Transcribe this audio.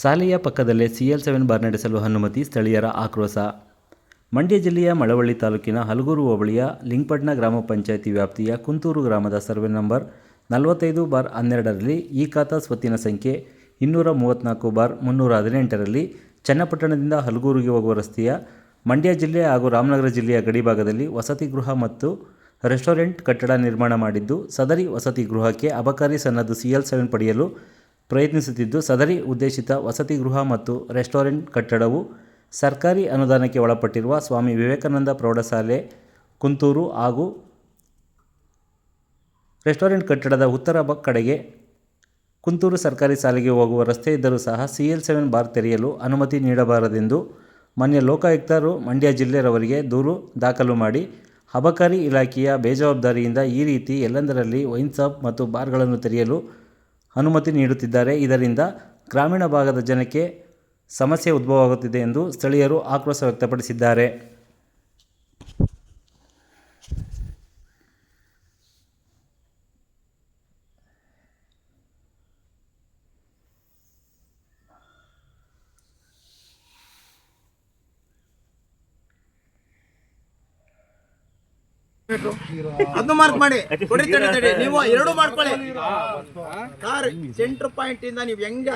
ಶಾಲೆಯ ಪಕ್ಕದಲ್ಲೇ CL seven bar ನಡೆಸಲು ಅನುಮತಿ ಸ್ಥಳೀಯರ ಆಕ್ರೋಶ. ಮಂಡ್ಯ ಜಿಲ್ಲೆಯ ಮಳವಳ್ಳಿ ತಾಲೂಕಿನ ಹಲಗೂರು ಹೋಬಳಿಯ ಲಿಂಗಪಟ್ನ ಗ್ರಾಮ ಪಂಚಾಯಿತಿ ವ್ಯಾಪ್ತಿಯ ಕುಂತೂರು ಗ್ರಾಮದ ಸರ್ವೆ ನಂಬರ್ ನಲವತ್ತೈದು ಬಾರ್ ಹನ್ನೆರಡರಲ್ಲಿ ಈ ಖಾತಾ ಸ್ವತ್ತಿನ ಸಂಖ್ಯೆ ಇನ್ನೂರ ಮೂವತ್ತ್ನಾಲ್ಕು ಬಾರ್ ಮುನ್ನೂರ ಹದಿನೆಂಟರಲ್ಲಿ ಚನ್ನಪಟ್ಟಣದಿಂದ ಹಲಗೂರಿಗೆ ಹೋಗುವ ರಸ್ತೆಯ ಮಂಡ್ಯ ಜಿಲ್ಲೆ ಹಾಗೂ ರಾಮನಗರ ಜಿಲ್ಲೆಯ ಗಡಿಭಾಗದಲ್ಲಿ ವಸತಿ ಗೃಹ ಮತ್ತು ರೆಸ್ಟೋರೆಂಟ್ ಕಟ್ಟಡ ನಿರ್ಮಾಣ ಮಾಡಿದ್ದು, ಸದರಿ ವಸತಿ ಗೃಹಕ್ಕೆ ಅಬಕಾರಿ ಸನ್ನದ್ದು ಸಿಎಲ್ ಸೆವೆನ್ ಪಡೆಯಲು ಪ್ರಯತ್ನಿಸುತ್ತಿದ್ದು ಸದರಿ ಉದ್ದೇಶಿತ ವಸತಿ ಗೃಹ ಮತ್ತು ರೆಸ್ಟೋರೆಂಟ್ ಕಟ್ಟಡವು ಸರ್ಕಾರಿ ಅನುದಾನಕ್ಕೆ ಒಳಪಟ್ಟಿರುವ ಸ್ವಾಮಿ ವಿವೇಕಾನಂದ ಪ್ರೌಢಶಾಲೆ, ಕುಂತೂರು ಹಾಗೂ ರೆಸ್ಟೋರೆಂಟ್ ಕಟ್ಟಡದ ಉತ್ತರ ಕಡೆಗೆ ಕುಂತೂರು ಸರ್ಕಾರಿ ಶಾಲೆಗೆ ಹೋಗುವ ರಸ್ತೆ ಇದ್ದರೂ ಸಹ ಸಿ ಎಲ್ ಸೆವೆನ್ ಬಾರ್ ತೆರೆಯಲು ಅನುಮತಿ ನೀಡಬಾರದೆಂದು ಮಾನ್ಯ ಲೋಕಾಯುಕ್ತರು ಮಂಡ್ಯ ಜಿಲ್ಲೆಯವರಿಗೆ ದೂರು ದಾಖಲು ಮಾಡಿ ಅಬಕಾರಿ ಇಲಾಖೆಯ ಬೇಜವಾಬ್ದಾರಿಯಿಂದ ಈ ರೀತಿ ಎಲ್ಲೆಂದರಲ್ಲಿ ವೈನ್ ಶಾಪ್ ಮತ್ತು ಬಾರ್ಗಳನ್ನು ತೆರೆಯಲು ಅನುಮತಿ ನೀಡುತ್ತಿದ್ದಾರೆ. ಇದರಿಂದ ಗ್ರಾಮೀಣ ಭಾಗದ ಜನಕ್ಕೆ ಸಮಸ್ಯೆ ಉದ್ಭವವಾಗುತ್ತಿದೆ ಎಂದು ಸ್ಥಳೀಯರು ಆಕ್ರೋಶ ವ್ಯಕ್ತಪಡಿಸಿದ್ದಾರೆ. ಅದನ್ನು ಮಾರ್ಕ್ ಮಾಡಿ. ಕೊಡಿ ತಡಿ. ತಡಿ ನೀವು ಎರಡು ಮಾಡ್ಕೊಳ್ಳಿ ಕಾರ್ ಸೆಂಟರ್ ಪಾಯಿಂಟ್ ಇಂದ ನೀವು ಹೆಂಗೆ